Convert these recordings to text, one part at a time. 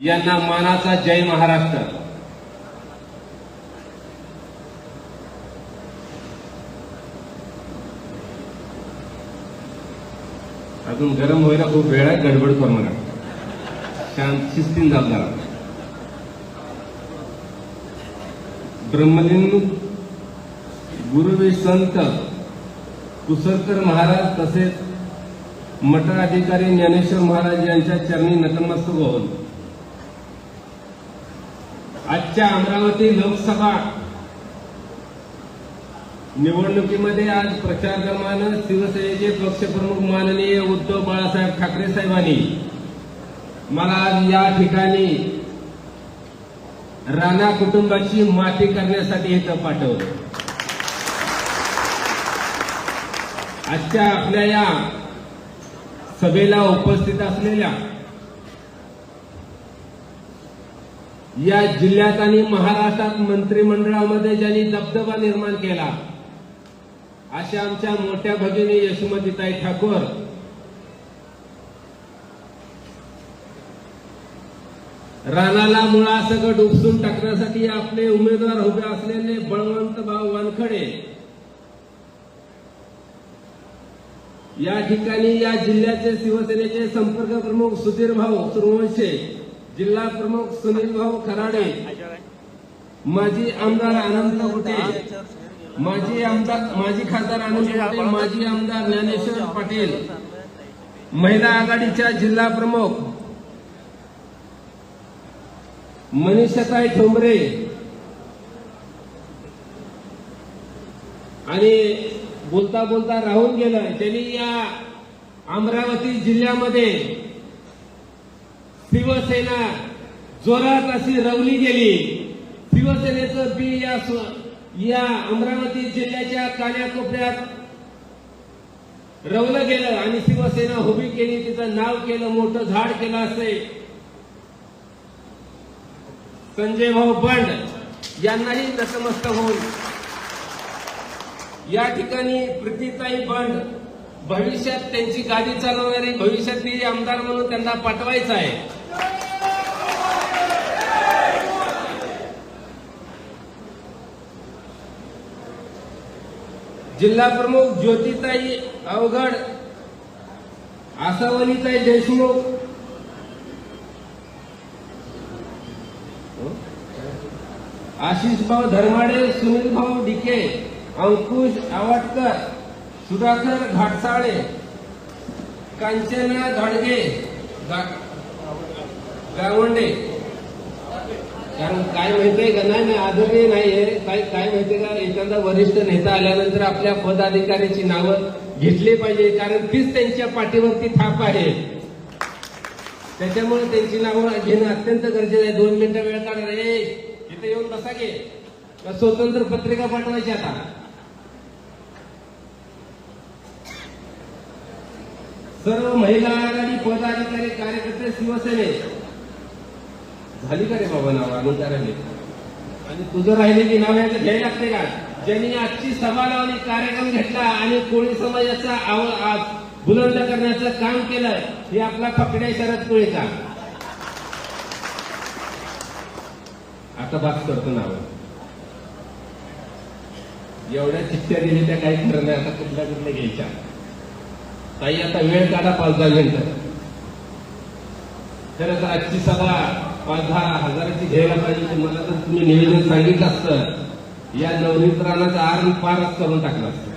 यांना मानाचा जय महाराष्ट्र. अजून गरम व्हायला खूप वेळ आहे गडबड करू नका. शांत शिस्तीन जात जरा. ब्रह्मलिंग गुरुवे संत कुसरकर महाराज तसेच मठ अधिकारी ज्ञानेश्वर महाराज यांच्या चरणी नतमस्तक होऊन. आजच्या अमरावती लोकसभा निवडणुकीमध्ये आज प्रचार दरम्यान शिवसेनेचे पक्षप्रमुख माननीय उद्धव बाळासाहेब ठाकरे साहेबांनी मला आज या ठिकाणी राणा कुटुंबाची माती करण्यासाठी इथं पाठवलं. आजच्या आपल्या या सभेला उपस्थित असलेल्या या जिल्ह्यात आणि महाराष्ट्रात मंत्रिमंडळामध्ये ज्यांनी दबदबा निर्माण केला अशा आमच्या मोठ्या भगिनी यशोमतीताई ठाकूर. राणाला मुळासकट उपसून टाकण्यासाठी आपले उमेदवार उभे असलेले बळवंत भाऊ वानखडे. या ठिकाणी या जिल्ह्याचे शिवसेनेचे संपर्क प्रमुख सुधीर भाऊ सुरवंशे. जिल्हा प्रमुख सुनील भाऊ खराडे माजी आमदार अनंत गुटे माजी आमदार माजी खासदार आनंद कुटे माजी आमदार ज्ञानेश्वर पाटील महिला आघाडीच्या जिल्हा प्रमुख मनीषाताई ठोंबरे आणि बोलता बोलता राहून गेलं त्यांनी या अमरावती जिल्ह्यामध्ये शिवसेना जोरात अशी रवली गेली. शिवसेनेचं बी या या अमरावती जिल्ह्याच्या कान्याकोपऱ्यात रवलं गेलं आणि शिवसेना उभी केली तिचं नाव केलं मोठं झाड केलं असे. संजय भाऊ बंड यांनाही नतमस्तक होऊन. या ठिकाणी प्रीतीताई बंड भविष्यात त्यांची गाडी चालवणारी भविष्यातली आमदार म्हणून त्यांना पाठवायचं आहे. जिल्हा प्रमुख ज्योतिताई अवघड आसावलीताई देशमुख. आशिष भाऊ धर्माडे सुनील भाऊ डिके अंकुश आवाटकर सुधाकर घाटसाळे कांचना घाडगे गा- गावंडे. कारण काय माहितीये का? नाही नाही आदरणीय नाहीये. काय काय माहितीये का? एखादा वरिष्ठ नेता आल्यानंतर आपल्या पदाधिकाऱ्याची नावं घेतली पाहिजे कारण तीच त्यांच्या पाठीवरती थाप आहे. त्याच्यामुळे त्यांची नावं घेणं अत्यंत गरजेचं आहे. दोन मिनिटं वेळ काढा रे. इथे येऊन बसा घे स्वतंत्र पत्रिका पाठवायची आता. सर्व महिला आघाडी पदाधिकारी कार्यकर्ते शिवसेने झाली का रे बाबा नाव? आणून राहिले आणि तुझं राहिले की नाव याचं घ्यायला लागते का? ज्यांनी आजची सभा लावली कार्यक्रम घेतला आणि कोळी समाजाचा आव- बुलंद करण्याचं काम केलं हे आपला पकड्या शरद कोळीचा. आता बात करतो नाव. एवढ्या चिठ्ठ्या दिल्या त्या काही खरं नाही आता कुठल्या कुठल्या घ्यायच्या. ताई आता वेळ काढा पाच दहा मिनिटं. खरंच आजची सभा पाच दहा हजाराची घ्यायला पाहिजे तुम्हाला मला तर तुम्ही निवेदन सांगितलं असतं. या नवनीत आर पारच करून टाकला असतं.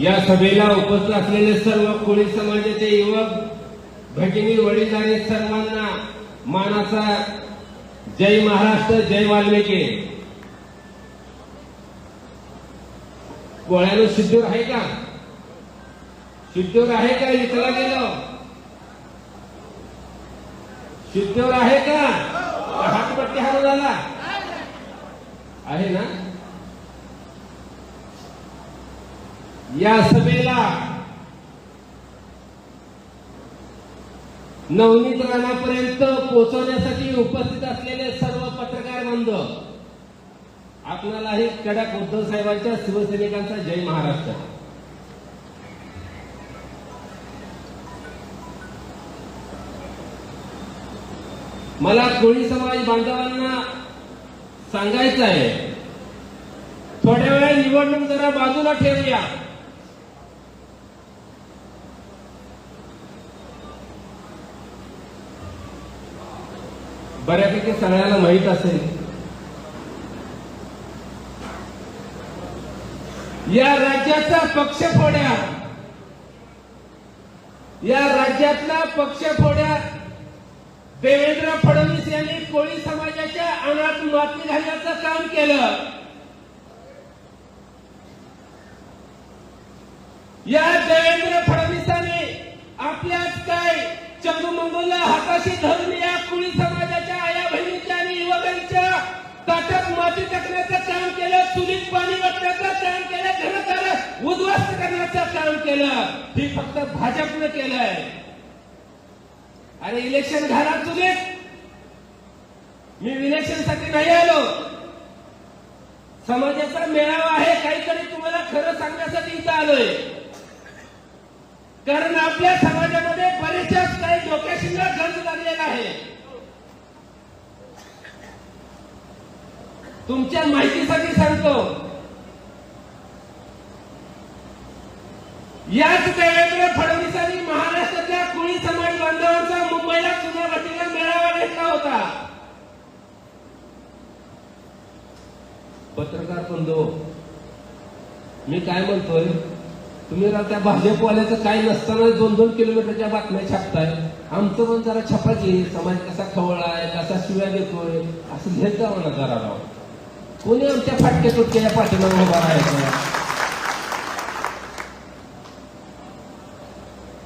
या सभेला उपस्थित असलेले सर्व कोळी समाजाचे युवक भगिनी वडीलधारी सर्वांना मानाचा जय महाराष्ट्र जय वाल्मिकी. कोळ्यानं सिद्धूर आहे का? सिद्धूर आहे का? इथला गेलो सिद्धूर आहे का? हातपट्टी हारू झाला आहे ना? या सभेला नवनीत राणापर्यंत पोहोचवण्यासाठी उपस्थित असलेले सर्व पत्रकार बांधव आपणालाही कडक उद्धव साहेबांच्या शिवसैनिकांचा जय महाराष्ट्र. मला कोळी समाज बांधवांना सांगायचं आहे थोड्या वेळा निवडणूक जरा बाजूला ठेवूया. बऱ्यापैकी सगळ्याला माहीत असेल या राज्याचा पक्ष फोड्या या राज्यातला पक्ष फोड्या देवेंद्र फडणवीस यांनी कोळी समाजाच्या अनाथ माती घालण्याचं काम केलं. या देवेंद्र फडणवीसांनी आपल्याच काय चंदूमंगूला हाताशी धरून या कुळी समाजाच्या आया बहिणीच्या आणि युवकांच्या ताटात माती टाकण्याचं काम केलं चुलीत पाणी वाटण्याचं काम केलं घरदार उद्ध्वस्त करण्याचं काम केलं. हे फक्त भाजपनं केलंय. आणि इलेक्शन घाला चुलीत मी इलेक्शनसाठी नाही आलो. समाजाचा मेळावा आहे काहीतरी तुम्हाला खरं सांगण्यासाठी इथं आलोय. कारण आपल्या समाजामध्ये बरेचशाच काही डोक्याशीला गंज लागलेला आहे. तुमच्या माहितीसाठी सांगतो. याच देवेंद्र फडणवीसांनी महाराष्ट्रातल्या कोळी समाज बांधवांचा मुंबईला चुनावटीला मेळावा घेतला होता. पत्रकार बंधू मी काय म्हणतोय? तुम्ही त्या भाजपवाल्याचं काय नसताना दोन दोन किलोमीटरच्या बातम्या छापताय. आमचं पण जरा छपाची समाज कसा खवळाय कसा शिव्या देतोय असं घेत जावं ना जरा राव? कोणी आमच्या फाटक्या तुटक्याच्या पाठीमागे उभा राहायचं?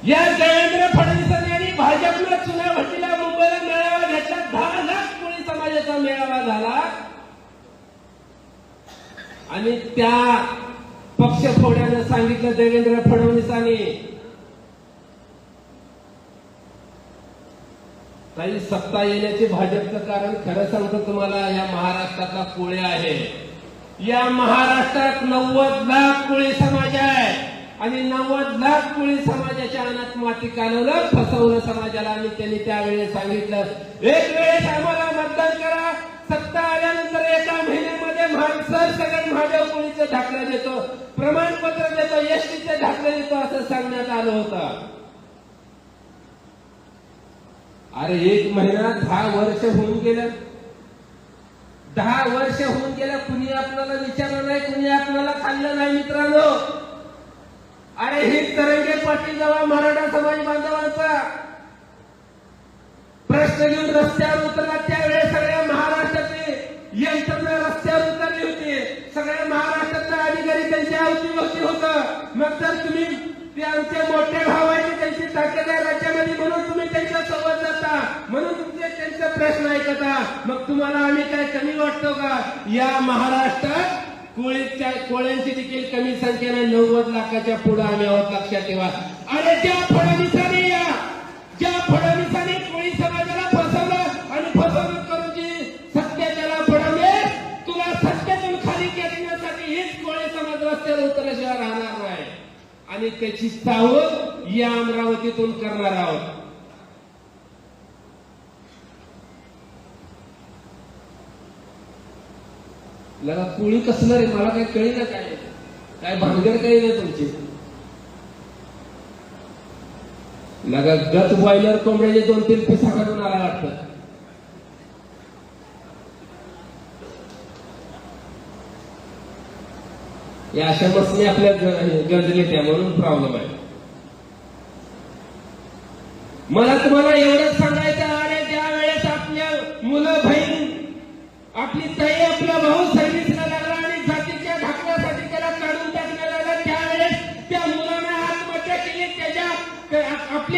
या देवेंद्र फडणवीसांनी आणि भाजपनं चुनावटीला मुंबईला मेळावा घेतला दहा लाख कोळी समाजाचा मेळावा झाला. आणि त्या पक्ष फोड्यानं सांगितलं देवेंद्र फडणवीसांनी. काही सत्ता येण्याचे भाजपचं कारण खरं सांगतो तुम्हाला या महाराष्ट्रातला कोळे आहे. या महाराष्ट्रात नव्वद लाख कोळी समाज आहे. आणि नव्वद लाख कोळी समाजाच्या अनाथ माती कालवलं फसवलं समाजाला. आणि त्यांनी त्यावेळेस सांगितलं एक वेळेस आम्हाला मतदान करा. सत्ता आल्यानंतर एका महिन्यामध्ये माणसं सगळं महादेव कोळीचं दाखला देतो. प्रमाणपत्र देतो एसटीचं दाखलं देतो असं सांगण्यात आलं होतं. अरे एक महिना दहा वर्ष होऊन गेलं. दहा वर्ष होऊन गेलं कुणी आपल्याला विचारलं नाही कुणी आपल्याला खाल्लं नाही मित्रांनो. अरे हे तरंगे पाटील जवळ मराठा समाज बांधवांचा प्रश्न घेऊन रस्त्यावर उतरला त्यावेळेस सगळ्या महाराष्ट्रातले यंत्रणा रस्त्यावर उतरली होती. सगळ्या महाराष्ट्रातला अधिकारी त्यांच्या अवतीभोवती होत. मग तर तुम्ही ते आमचे मोठे भाव आहेत त्यांची ताकद आहे राज्यामध्ये म्हणून तुम्ही त्यांच्यासोबत जाता म्हणून तुमचे त्यांचा प्रश्न ऐकता. मग तुम्हाला आम्ही काय कमी वाटतो का? या महाराष्ट्रात कोळीच्या कोळ्यांची देखील कमी संख्येने नव्वद लाखाच्या पुढे आम्ही आहोत लक्षात ठेवा. आणि ज्या फडणवीसाने या ज्या फडणवीसाने कोळी समाजाला फसवलं आणि फसवणूक करून जी सत्य त्याला फडणवीस तुला सत्यातून खाली करण्यासाठी हेच कोळी समाज रस्त्यावर उतरल्याशिवाय राहणार नाही. आणि त्याची सावध या अमरावतीतून करणार आहोत. लगा कुणी कसलं रे? मला काही कळी ना काय? काय भानगड काही नाही तुमची. लगा गच बॉयलर कोंबड्याचे दोन तीन पिसा काढून आला वाटतं या अशा बसने आपल्या गरजले त्या म्हणून प्रॉब्लेम आहे. मला तुम्हाला एवढंच सांगायचं अरे ज्या वेळेस आपल्या मुलं बहीण आपली ताई आपला भाऊ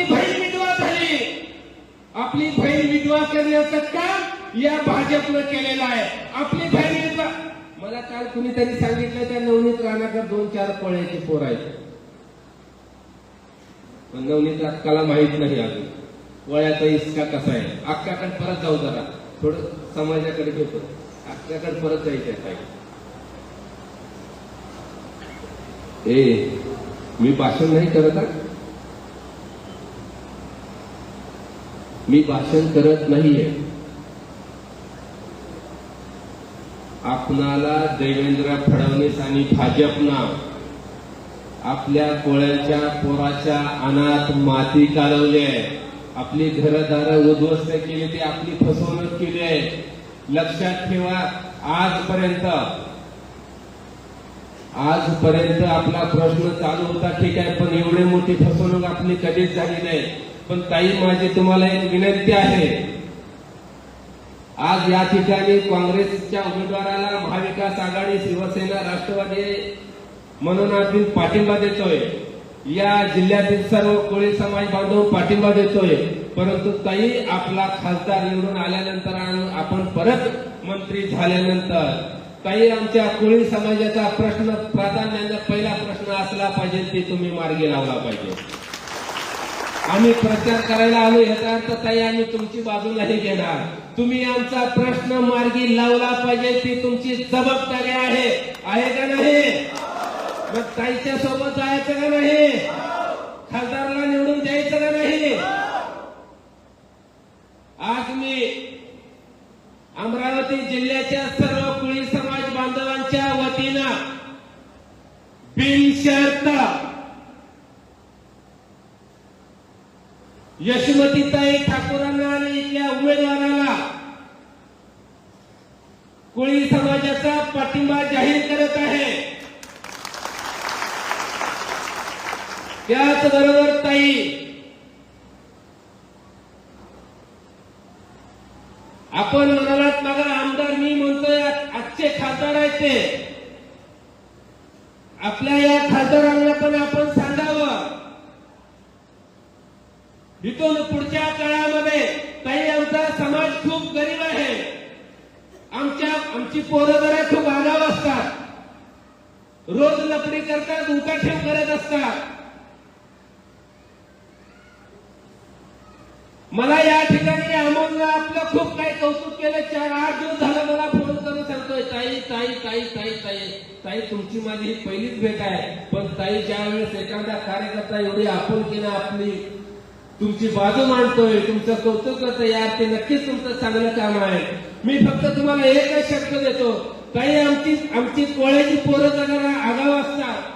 आपली बहीण विधवा झाली. आपली बहीण विधवा करण्याचं काम या भाजपनं केलेलं आहे. आपली बहीण विधवा मला काल कुणीतरी सांगितलं त्या नवनीत राणाकर दोन चार पोळ्याची पोर आहेत. पण नवनीत अक्काला माहीत नाही अजून. वयाचा इसका कसा आहे? अक्काकडे परत जाऊ जरा. थोडं समाजाकडे घेतो अक्काकडे परत जायचं आहे ए मी भाषण नाही करत मी भाषण करत नाहीये. आपणाला देवेंद्र फडणवीस आणि भाजपना आपल्या कोळ्याच्या पोराच्या अनाथ माती कालवली आहे आपली घरदार उद्ध्वस्त केली ती आपली फसवणूक केली आहे. लक्षात ठेवा आजपर्यंत आजपर्यंत आपला प्रश्न चालू होता ठीक आहे पण एवढी मोठी फसवणूक आपली कधीच झाली नाही. पण ताई माझी तुम्हाला एक विनंती आहे. आज या ठिकाणी काँग्रेसच्या उमेदवाराला महाविकास आघाडी शिवसेना राष्ट्रवादी म्हणून आम्ही पाठिंबा देतोय. या जिल्ह्यातील सर्व कोळी समाज बांधव पाठिंबा देतोय. परंतु ताई आपला खासदार निवडून आल्यानंतर आपण परत मंत्री झाल्यानंतर. ताई आमच्या कोळी समाजाचा प्रश्न प्राधान्याने पहिला प्रश्न असला पाहिजे ते तुम्ही मार्गी लावला पाहिजे. आम्ही प्रचार करायला आलो याचा अर्थ ताई आम्ही तुमची बाजूलाही घेणार. तुम्ही आमचा प्रश्न मार्गी लावला पाहिजे ती तुमची जबाबदारी आहे. आहे का नाही? मग ताईच्या सोबत जायचं का नाही? खासदारला निवडून द्यायचं का नाही? आज मी अमरावती जिल्ह्याच्या सर्व कुळी समाज बांधवांच्या वतीनं बिनशर्त यशवंतीताई ठाकूरांना आणि इथल्या उमेदवाराला कोळी समाजाचा पाठिंबा जाहीर करत आहे. त्याचबरोबर ताई आपण म्हणालात मग आमदार मी म्हणतोय आ- आजचे खासदार आहेत ते आपल्या या खासदारांना पण आपण सांगावं इथून पुढच्या काळामध्ये ताई आमचा समाज खूप गरीब आहे आमच्या आमची पोरं जरा खूप आगाव असतात. रोज लकडी करतात उठाठेव करत असतात. मला या ठिकाणी अमोलनं आपलं खूप काही कौतुक केलं. चार आठ दिवस झालं मला फोन करून सांगतोय ताई ताई ताई ताई ताई ताई तुमची माझी ही पहिलीच भेट आहे. पण ताई ज्या वेळेस एखादा कार्यकर्ता एवढी आपुलकीनं आपली तुमची बाजू मांडतोय तुमचं कौतुक करतोय यार ते नक्कीच तुमचं चांगलं काम आहे. मी फक्त तुम्हाला एकच शब्द देतो काही आमची आमची कोळ्याची पोरं जरा आगाव असतात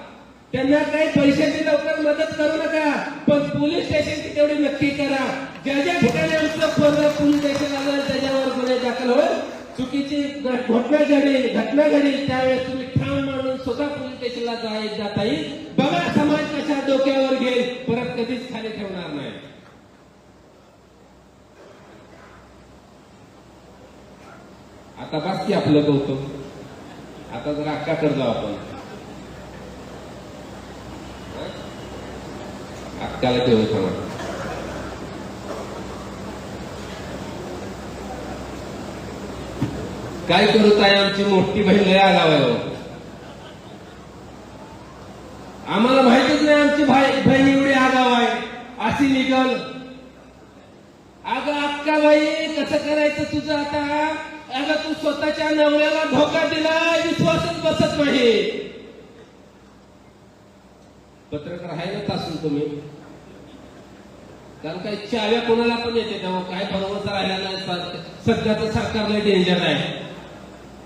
त्यांना काही पैशाची लवकर मदत करू नका पण पोलीस स्टेशनची तेवढी नक्की करा. ज्या ज्या ठिकाणी आमचं पोरं पोलीस स्टेशन आलं त्याच्यावर गुन्हे दाखल होईल. चुकीची घटना घडी घटना घडी त्यावेळेस तुम्ही ठाम मानून स्वतः पोलीस स्टेशनला जाता येईल बघा समाज कशा डोक्यावर घेईल परत कधीच खाली ठेवणार नाही आता बस की आपलं कौतुक. आता जर अक्काकडे जाऊ आपण. अक्काला ठेवू थांबा काय करू ताई? आमची मोठी बहीण लय आगाव आहे हो. आम्हाला माहितीच नाही आमची भाई बहीण एवढी आगाव आहे. अशी निघल. अगं अक्का बाई कसं करायचं तुझं आता? अरे तू स्वतःच्या नवऱ्याला धोका दिला विश्वासच बसत नाही. पत्रकार आहे असून तासून तुम्ही? कारण काही चाव्या कोणाला पण येते तेव्हा काय बरोबर राहिला नाही सध्याचं सरकारला डेंजर आहे.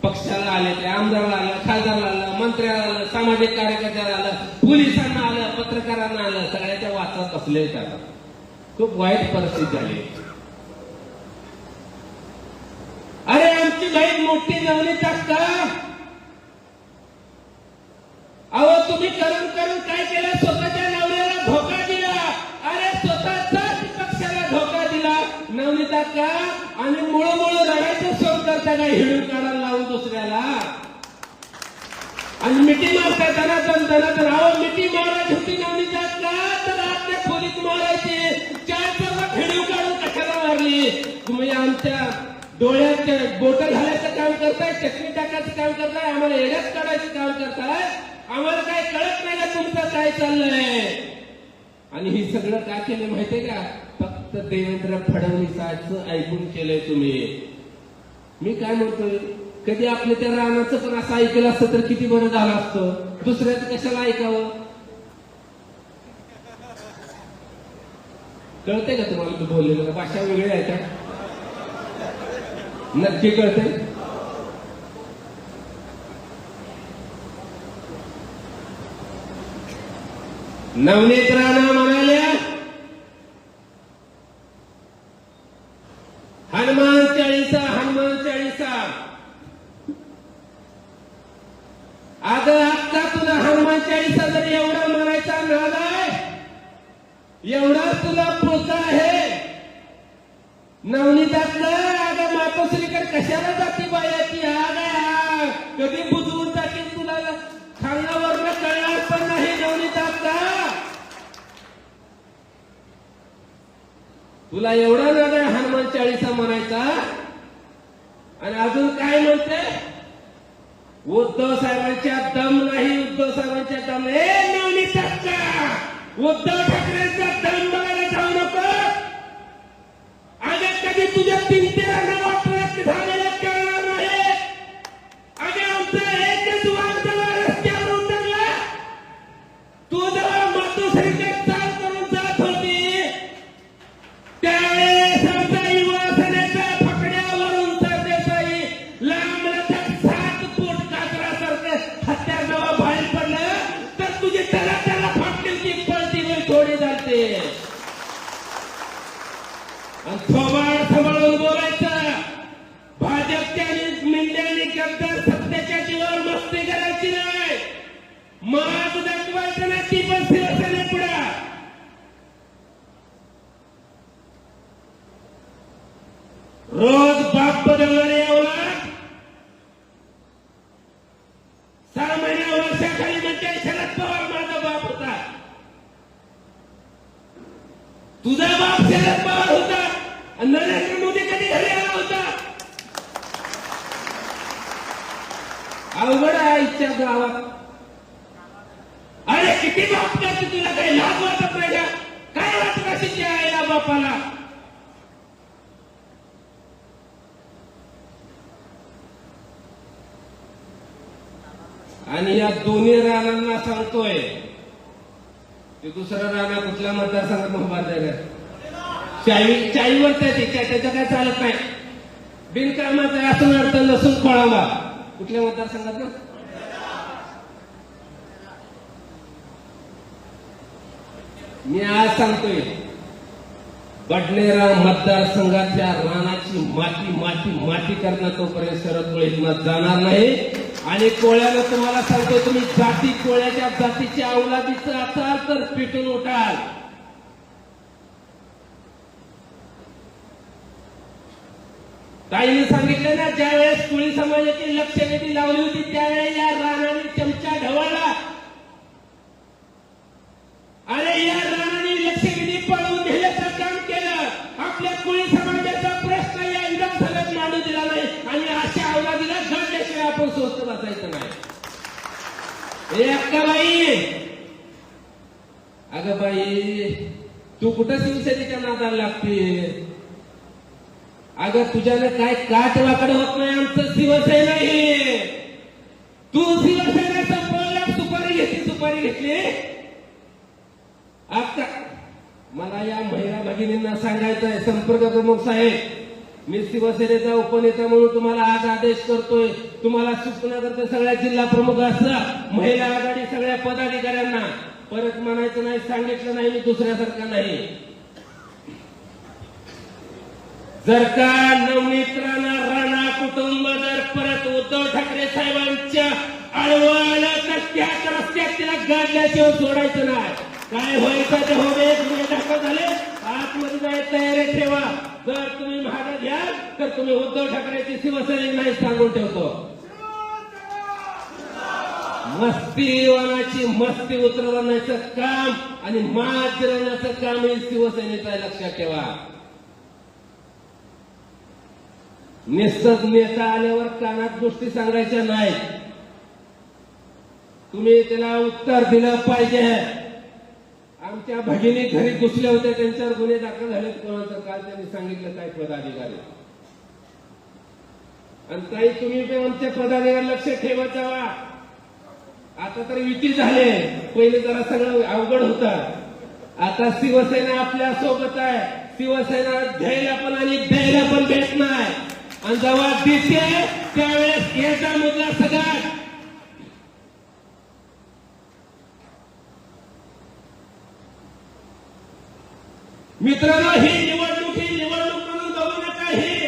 पक्षाला आले ते आमदारला आलं खासदारला आलं मंत्र्याला आलं सामाजिक कार्यकर्त्याला आलं पोलिसांना आलं पत्रकारांना आलं सगळ्याच्या वाचात असले त्याला खूप वाईट परिस्थिती झाली. अरे मोठी नवली टाकता. अहो तुम्ही करून करून काय केलं? स्वतःच्या नवऱ्याला धोका दिला. अरे स्वतःचाच पक्षाला धोका दिला. नवली टाका आणि मुळ मुळ रडायचं सोड करता काय हिडून काढायला लावून दुसऱ्याला. आणि मिठी मारता त्यांना पण त्यांना तर अहो मिठी मारायची होती नवनीता का तर आपल्या खोलीत मारायची. चार चौकात हिडून काढून कशाला मारली? तुम्ही आमच्या डोळ्यात बोट घालायचं काम करताय चटणी टाकायचं काम करताय आम्हाला एड्यात काढायचं काम करताय. आम्हाला काय कळत नाही का तुमचं काय चाललंय. आणि हे सगळं का केलं माहितीये का? फक्त देवेंद्र फडणवीसाचं ऐकून केलंय तुम्ही. मी काय म्हणतोय? कधी आपल्या त्या रानाचं पण असं ऐकलं असतं तर किती बरं झालं असतं? दुसऱ्याचं कशाला ऐकावं? कळतंय का तुम्हाला? तू बोललेलं भाषा वेगळी आहे का? नक्की कळते नवनेत्राना अगं तुझा बाप शरद पवार होता आणि नरेंद्र मोदी कधी घरी आला होता? अवघड आहे आईच्या गावात. अरे किती बाप करते तुला? काही लाज वाटत नाही का? काय वाटत अशी आईला बापाला? आणि या दोन्ही राणांना सांगतोय ते दुसरं राणा कुठल्या मतदारसंघात उभारलेला चाळी चाळीवर त्याची त्याचं काय चालत नाही. बिनकामाचा असून अर्थ नसून खोळावा कुठल्या मतदारसंघात ना मी आज सांगतोय बडनेरा मतदारसंघातल्या रानाची माती माती माती करणं तोपर्यंत शरद कोळीतनं जाणार नाही. आणि कोळ्याला तुम्हाला सांगतो तुम्ही जाती कोळ्याच्या जातीच्या अवलादीचं असाल तर पिटून उठाल. ताईने सांगितलं ना ज्या वेळेस कोळी समाजाची लक्षवेधी लावली होती त्यावेळेस या राणाने चमचा ढवळला. आणि या नाही ए अक्काबाई अगं बाई तू कुठं शिवसेनेच्या नादाला लागते अगं तुझ्यानं काय काट वाकड होत नाही आमचं शिवसेना हे. तू शिवसेना संपवल्या सुपारी घेतली सुपारी घेतली? आता मला या महिला भगिनींना सांगायचं आहे संपर्क प्रमुख साहेब. मी शिवसेनेचा उपनेता म्हणून तुम्हाला आज आदेश करतोय. तुम्हाला सुचण्याकरता सगळ्या जिल्हा प्रमुख असला महिला आघाडी सगळ्या पदाधिकाऱ्यांना. परत म्हणायचं नाही सांगितलं नाही मी दुसऱ्यासारखा नाही. जर का नवनीत राणा राणा कुटुंब जर परत उद्धव ठाकरे साहेबांच्या आडवं तर त्याच रस्त्यात तिला गाडल्याशिवाय सोडायचं नाही. काय व्हायचं ते हो तुम्ही धक्का झाले आतमध्ये जायला तयारी ठेवा. जर तुम्ही महाग घ्याल तर तुम्ही उद्धव ठाकरेची शिवसैनिक नाही सांगून ठेवतो. मस्तीवानाची मस्ती उतरवण्याचं काम आणि मात काम हे शिवसेनेचं लक्षात ठेवा. निसत नेता आल्यावर कानात गोष्टी सांगायच्या नाही तुम्ही त्याला उत्तर दिलं पाहिजे. आमच्या भगिनी घरी घुसल्या होत्या त्यांच्यावर गुन्हे दाखल झालेत. कोणाचं काल त्यांनी सांगितलं काय पदाधिकारी? आणि ताई तुम्ही पण आमच्या पदाधिकारी लक्ष ठेवत जावा आता तर युती झाले. पहिले जरा सगळं अवघड होत. आता शिवसेना आपल्यासोबत आहे. शिवसेना घ्यायला पण आणि द्यायला पण भेट नाही आणि जेव्हा दिसते त्यावेळेस याचा मुद्दा सगळा मित्रांनो ही निवडणूक ही निवडणूक म्हणून बघू नका ही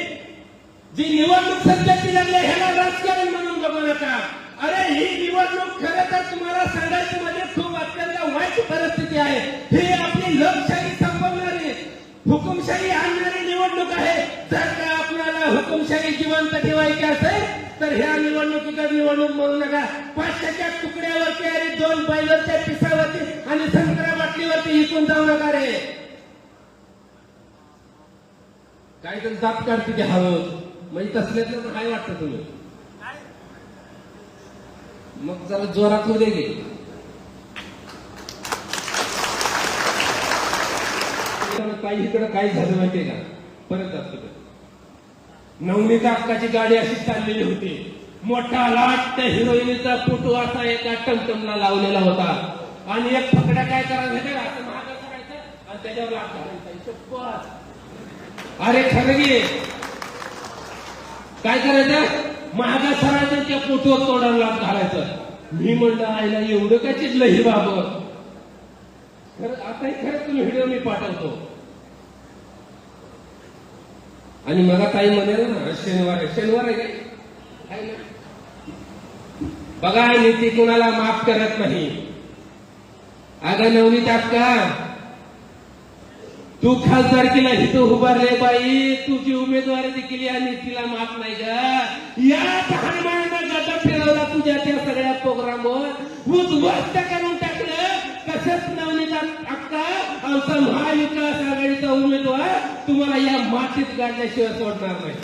जी निवडणूक सध्याची लागली आहे, ह्याला राजकारण म्हणून बघू नका. अरे ही निवडणूक खरं तर तुम्हाला सांगायची म्हणजे खूप अत्यंत वाईट परिस्थिती आहे. ही आपली लोकशाही संपवणारी हुकुमशाही आणणारी निवडणूक आहे. जर का आपल्याला हुकुमशाही जिवंत ठेवायची असेल तर ह्या निवडणुकीचा निवडणूक म्हणू नका. पाचशेच्या तुकड्यावरती आणि दोन बैलच्या पिसावरती आणि संत्रा बाटलीवरती इकून जाऊ नका रे. काहीतरी दात काढते ते हवं म्हणजे तसल्यातलं काय वाटतं तुम्ही मग जरा जोरात मध्ये दे गे काही इकडं काय झालं माहितीये का? परत असतो नवनीत अक्काची गाडी अशी चाललेली होती. मोठा लाट त्या हिरोईनीचा फोटो असा एका टमटमला लावलेला होता. आणि एक फकड्या काय करायचं माहितीये असं करायचं आणि त्याच्यावर लाट घालायचा. अरे खरगी. काय करायचं? महागा सरायचं त्या पोटवर तोडायला घालायचं. मी म्हणलं आईला एवढं काय चिडलं ही बाबत खरं आता खरंच तुम्ही व्हिडिओ मी पाठवतो. आणि मला काही म्हणेल ना शनिवार आहे शनिवार आहे काय? ना? बघा नीती कुणाला माफ करत नाही. अगं नवनीत का तू खासदारकीला इथं उभारले बाई. तुझी उमेदवारी देखील आणि तिला माफ नाही का या हनुमानानं गदा फिरवला तुझ्या त्या सगळ्या प्रोग्रामवर. उद्ध्वस्त करून टाकलं. कसंच नवनीत अक्का आमचा महाविकास आघाडीचा उमेदवार तुम्हाला या मातीत गाडल्याशिवाय सोडणार नाही.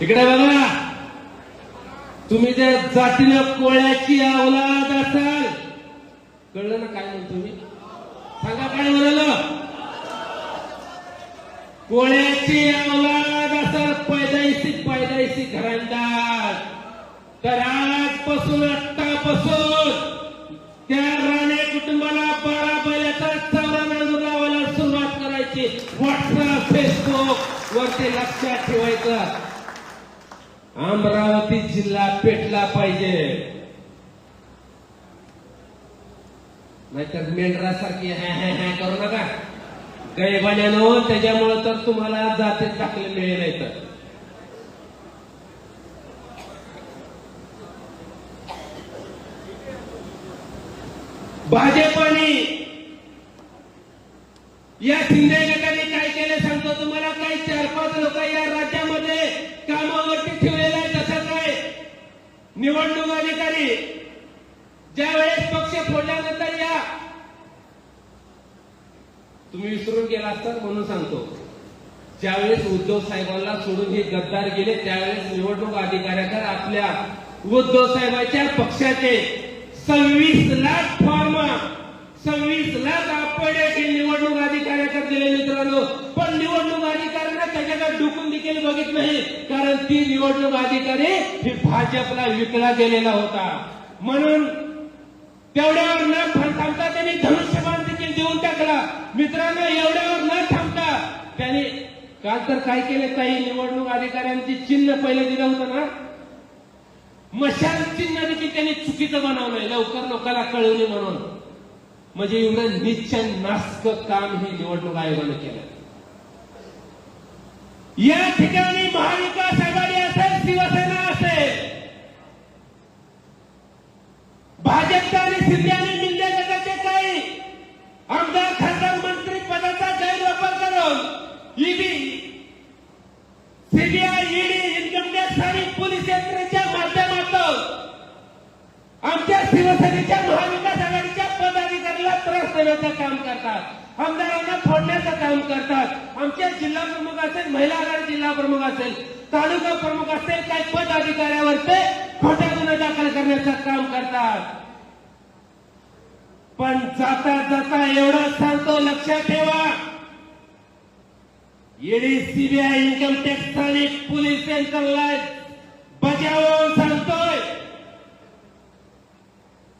इकडे बघा. तुम्ही जर जातीनं कोळ्याची अवलाद असाल. कळलं ना काय म्हणतो मी? सांगा काय म्हणाल? कोळ्याची अवलाद असाल पैदायशी पैदायशी घरांदाज तर आजपासून आत्तापासून त्या राणे कुटुंबाला बारा बैलाचा चौदा लावायला सुरुवात करायची. व्हॉट्सअप फेसबुक वरती लक्षात ठेवायचं. अमरावती जिल्हा पेटला पाहिजे. नाहीतर मेंढरासारखी हॅ हॅ हॅ करू नका. गैबाण्यानो त्याच्यामुळं तर तुम्हाला जातीत टाकले मिळेल नाही तर. भाजपने या शिंदे गटाने काय केलं सांगतो तुम्हाला? काही चार पाच लोक या राज्यामध्ये कामावरती ठेवलेला आहे तसं काय निवडणूक अधिकारी त्यावेळेस पक्ष फोडल्यानंतर या. तुम्ही विसरून गेला असतात म्हणून सांगतो. ज्यावेळेस उद्धव साहेबांना सोडून हे गद्दार गेले त्यावेळेस निवडणूक अधिकाऱ्याकडे आपल्या उद्धव साहेबांच्या पक्षाचे सव्वीस लाख फॉर्म सव्वीस लाख आपडे हे निवडणूक अधिकाऱ्याकडे दिले मित्रांनो. पण निवडणूक अधिकाऱ्यांना त्याच्याकडे डुकून देखील बघित नाही कारण ती निवडणूक अधिकारी ही भाजपला विकला गेलेला होता. म्हणून तेवढ्यावर न थांबता त्यांनी धनुष्यबाण देखील देऊन टाकला. मित्रांनो एवढ्यावर न थांबता त्यांनी काल तर काय केले काही निवडणूक अधिकाऱ्यांची चिन्ह पहिले दिलं होतं ना? मशाल चिन्ह देखील त्यांनी चुकीचं बनवलंय. लवकर लोकांना कळवू म्हणून. म्हणजे एवढं निच्छ नास्क काम हे निवडणूक आयोगानं केलं. या ठिकाणी महाविकास आघाडी असेल शिवसेना असेल भाजपचा आणि काही आमदार खासदार मंत्री पदाचा गैरवापर करून ED CBI ED income tax आणि पोलीस यंत्रणेच्या माध्यमातून आमच्या शिवसेनेच्या महाविकास आघाडीच्या पदाधिकाऱ्याला त्रास देण्याचं काम करतात. आमदारांना फोडण्याचं काम करतात. आमच्या जिल्हा प्रमुख असेल महिला आघाडी जिल्हा प्रमुख असेल तालुका प्रमुख असेल काही पदाधिकाऱ्यावर ते खोट्या गुन्हा दाखल करण्याचं काम करतात. पण जाता जाता एवढं सांगतो लक्षात ठेवा. ईडी सीबीआय इन्कम टॅक्स स्थानिक पोलीस सेंटरला बजावून सांगतोय.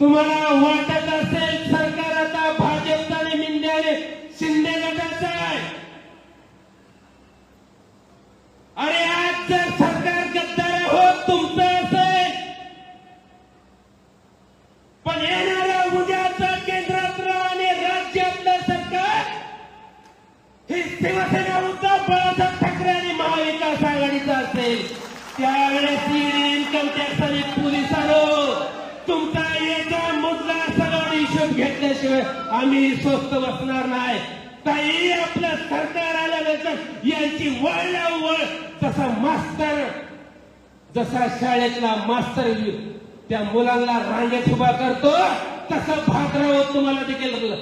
तुम्हाला वाटत जसा शाळेतला मास्तर त्या मुलांना रांगेत उभा करतो तसा भाग तुम्हाला देखील